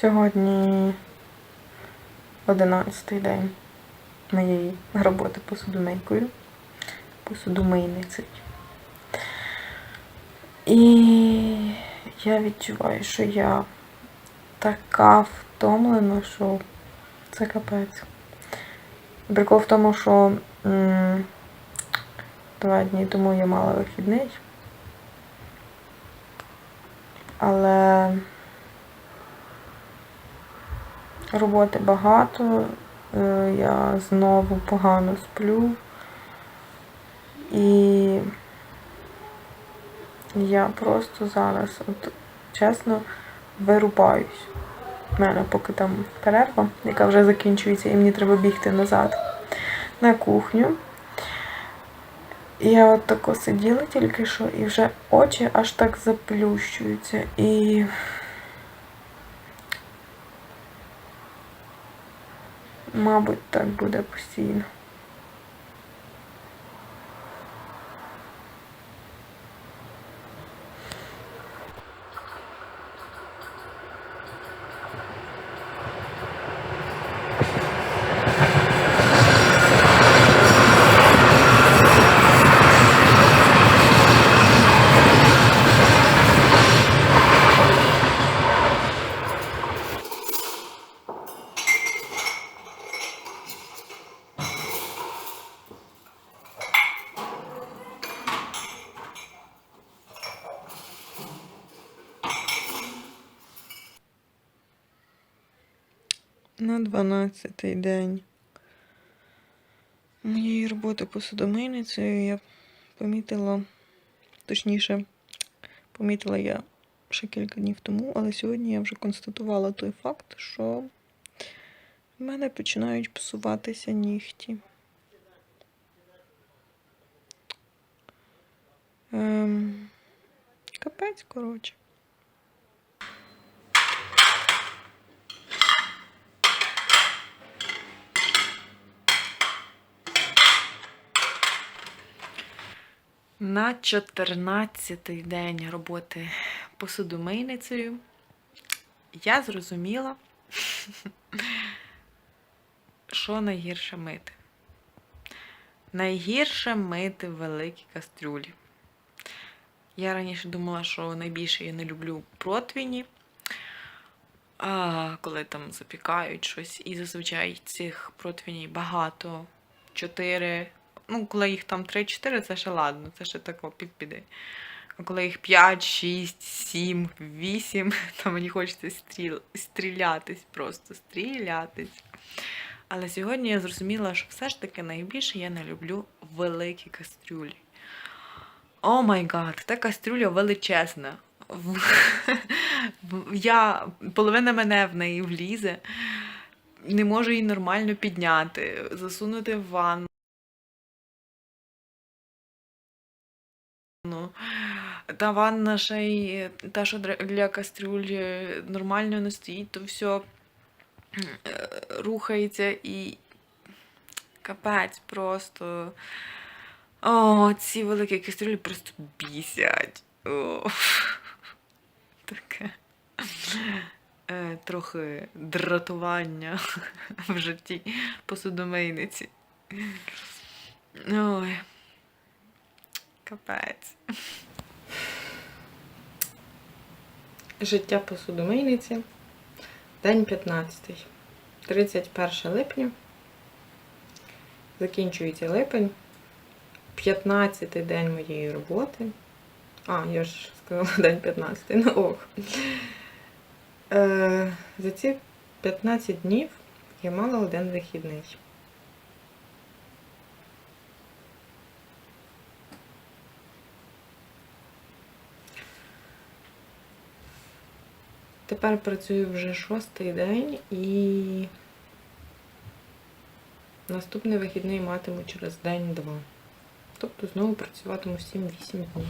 Сьогодні 11 день моєї роботи посудомийкою, посудомийницею. І я відчуваю, що я така втомлена, що це капець. Прикол в тому, що м, два дні тому я мала вихідний. Але роботи багато, е, я знову погано сплю. І я просто зараз, от, чесно, вирубаюсь. У мене поки там перерва, яка вже закінчується, і мені треба бігти назад на кухню. Я от тако сиділа тільки що, і вже очі аж так заплющуються. І мабуть, так буде постійно. На 12-й день моєї роботи посудомийницею я помітила, точніше, помітила я ще кілька днів тому, але сьогодні я вже констатувала той факт, що в мене починають псуватися нігті. Ем, капець, коротше. На 14-й день роботи посудомийницею я зрозуміла, що найгірше мити. Найгірше мити великі кастрюлі. Я раніше думала, що найбільше я не люблю противні, а, коли там запікають щось, і зазвичай цих противнів багато. Чотири. Ну, коли їх там 3-4, це ще ладно, це ще тако підпіди. А коли їх 5, 6, 7, 8, то мені хочеться стріл... стрілятись, просто стрілятись. Але сьогодні я зрозуміла, що все ж таки найбільше я не люблю великі кастрюлі. О май гад, та кастрюля величезна. Я, половина мене в неї влізе. Не можу її нормально підняти, засунути в ванну. Та ванна ще й та, що для кастрюлі нормально не стоїть, то все рухається і капець просто. О, ці великі кастрюлі просто бісять. О. Таке. Е, трохи дратування в житті посудомийниці. Ой. Капець. Життя посудомийниці. День 15. 31 липня. Закінчується липень. 15 день моєї роботи. А, я ж сказала день 15. Ну ох. Е, за ці 15 днів я мала один вихідний. Тепер працюю вже шостий день і наступний вихідний матиму через день-два. Тобто знову працюватиму 7-8 днів.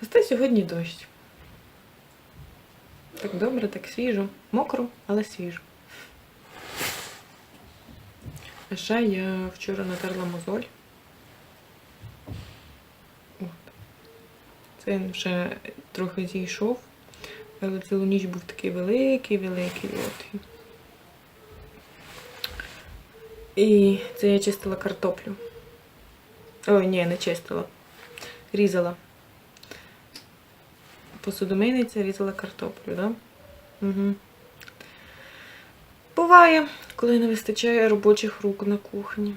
Зате сьогодні дощ. Так добре, так свіжо. Мокро, але свіжо. А ще я вчора натерла мозоль. От. Це він вже трохи зійшов, але цілу ніч був такий великий, великий. От. І це я чистила картоплю. Ой, ні, не чистила. Різала. Посудомийниця різала картоплю, да? Угу. Буває, коли не вистачає робочих рук на кухні.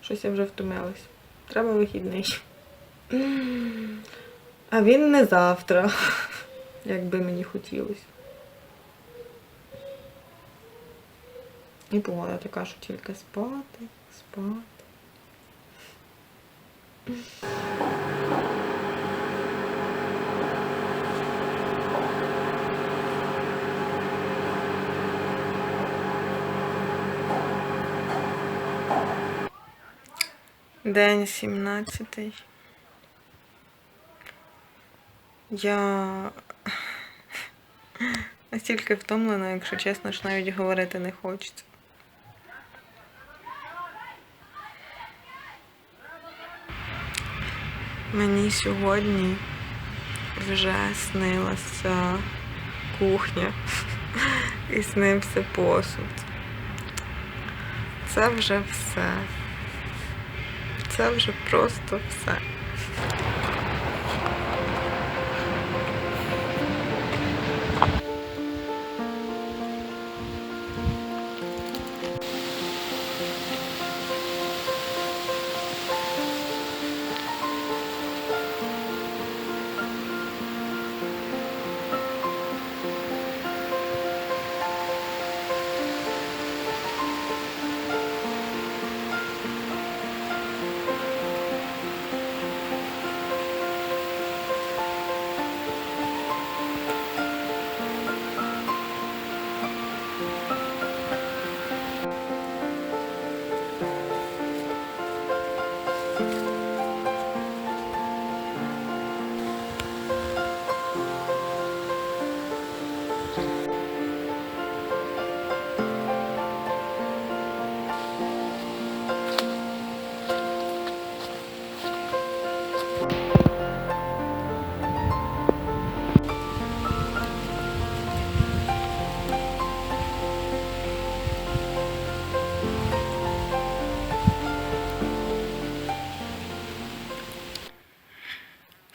Щось я вже втомилась. Треба вихідний. А він не завтра, як би мені хотілося. І погода така, що тільки спати, спати. День 17. Я настільки втомлена, якщо чесно, що навіть говорити не хочеться. Мені сьогодні вже снилася кухня і снився посуд. Це вже все. Це вже просто все.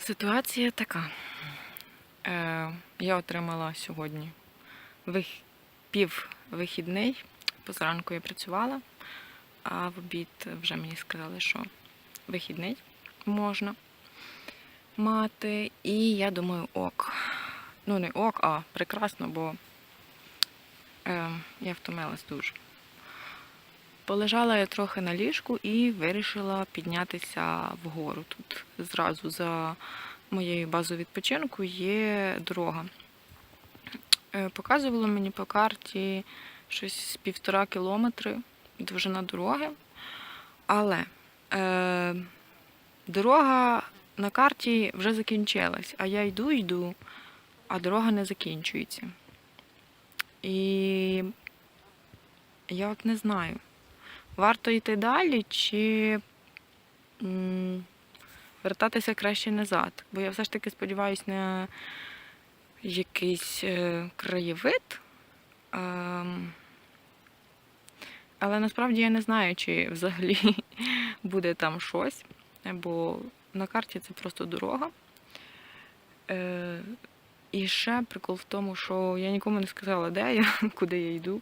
Ситуація така. Е, я отримала сьогодні вих... пів вихідний. Позаранку я працювала, а в обід вже мені сказали, що вихідний можна мати. І я думаю, ок. Ну, не ок, а прекрасно, бо е, я втомилась дуже. Полежала я трохи на ліжку і вирішила піднятися вгору. Тут зразу за моєю базою відпочинку є дорога. Е, Показувало мені по карті щось з півтора кілометри довжина дороги. Але е, дорога на карті вже закінчилась, а я йду, йду, а дорога не закінчується. І я от не знаю. Варто йти далі чи вертатися краще назад? Бо я все ж таки сподіваюся на якийсь е, краєвид. Ем, але насправді я не знаю, чи взагалі буде там щось, бо на карті це просто дорога. Е, і ще прикол в тому, що я нікому не сказала, де я, куди я йду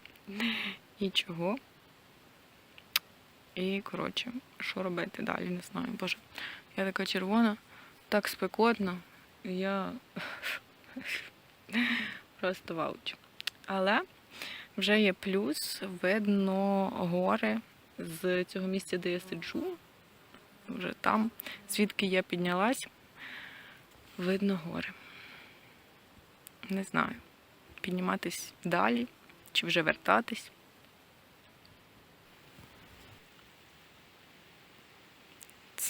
і чого. І, коротше, що робити далі, не знаю. Боже, я така червона, так спекотно, я просто вауч. Але вже є плюс, видно гори з цього місця, де я сиджу. Вже там, звідки я піднялась, видно гори. Не знаю, підніматись далі чи вже вертатись.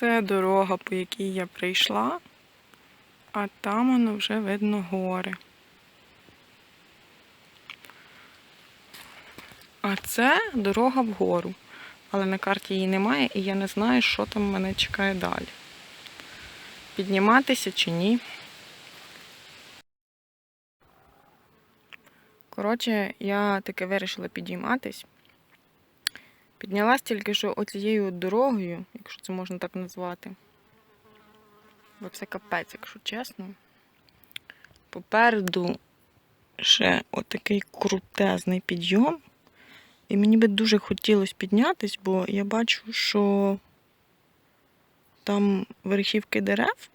Це дорога, по якій я прийшла, а там воно вже видно гори. А це дорога вгору. Але на карті її немає, і я не знаю, що там мене чекає далі. Підніматися чи ні. Коротше, я таки вирішила підійматись. Піднялась тільки що оцією дорогою, якщо це можна так назвати. Бо це капець, якщо чесно. Попереду ще отакий крутезний підйом. І мені би дуже хотілося піднятись, бо я бачу, що там верхівки дерев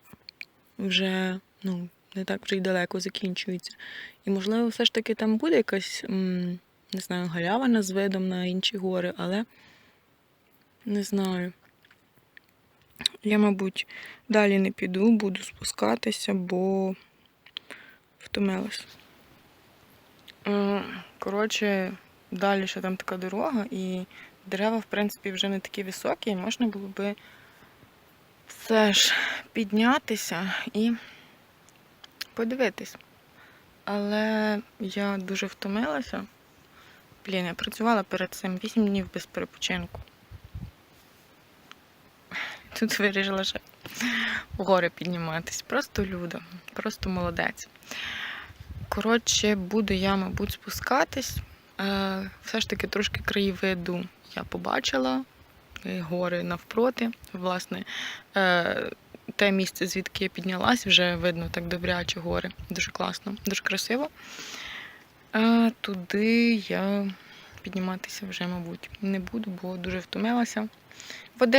вже ну, не так вже й далеко закінчуються. І, можливо, все ж таки там буде якась, не знаю, галявина з видом на інші гори, але не знаю. Я, мабуть, далі не піду, буду спускатися, бо втомилась. Е, Коротше, далі ще там така дорога, і дерева, в принципі, вже не такі високі, і можна було би все ж піднятися і подивитись. Але я дуже втомилася. Блін, я працювала перед цим 8 днів без перепочинку. Тут вирішила ще в гори підніматись. Просто люда, просто молодець. Коротше, буду я, мабуть, спускатись. Е, Все ж таки трошки краєвиду я побачила. е, Гори навпроти. Власне, е, те місце, звідки я піднялась, вже видно так добряче гори. Дуже класно, дуже красиво. А туди я підніматися вже, мабуть, не буду, бо дуже втомилася.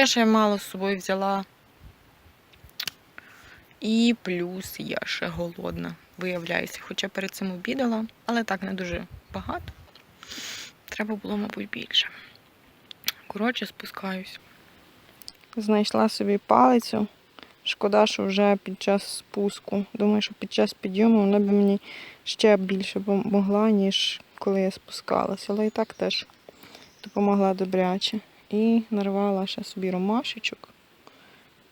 Ще я мало з собою взяла. І плюс я ще голодна, виявляюся. Хоча перед цим обідала, але так не дуже багато. Треба було, мабуть, більше. Коротше, спускаюсь. Знайшла собі палицю. Шкода, що вже під час спуску. Думаю, що під час підйому вона б мені ще більше допомогла, ніж коли я спускалася. Але і так теж допомогла добряче. І нарвала ще собі ромашечок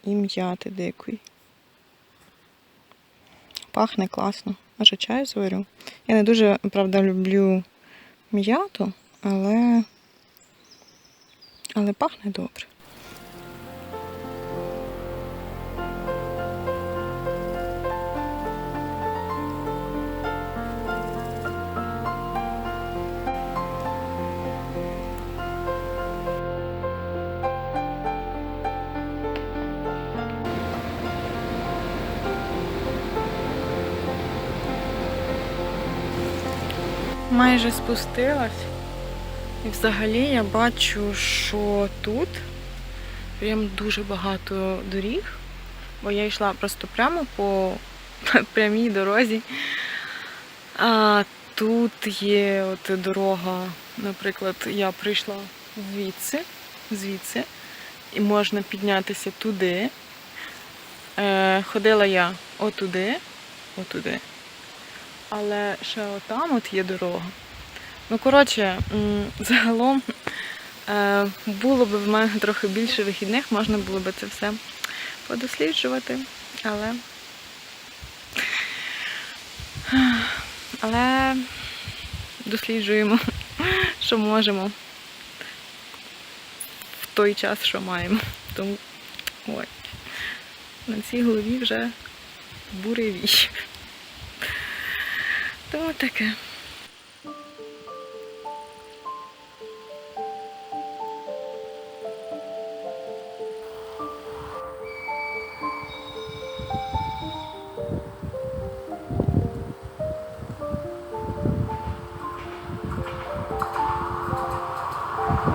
і м'яти дикої. Пахне класно. Може чаю зварю. Я не дуже, правда, люблю м'яту, але, але пахне добре. Майже спустилась. І взагалі я бачу, що тут прям дуже багато доріг, бо я йшла просто прямо по прямій дорозі. А тут є от дорога, наприклад, я прийшла звідси, звідси, і можна піднятися туди. Е, ходила я отуди, отуди. Але ще отам от є дорога. Ну, коротше, загалом е, було б в мене трохи більше вихідних, можна було б це все подосліджувати. Але. Але досліджуємо, що можемо в той час, що маємо. Тому ой, на цій голові вже буревій. Тому таке. you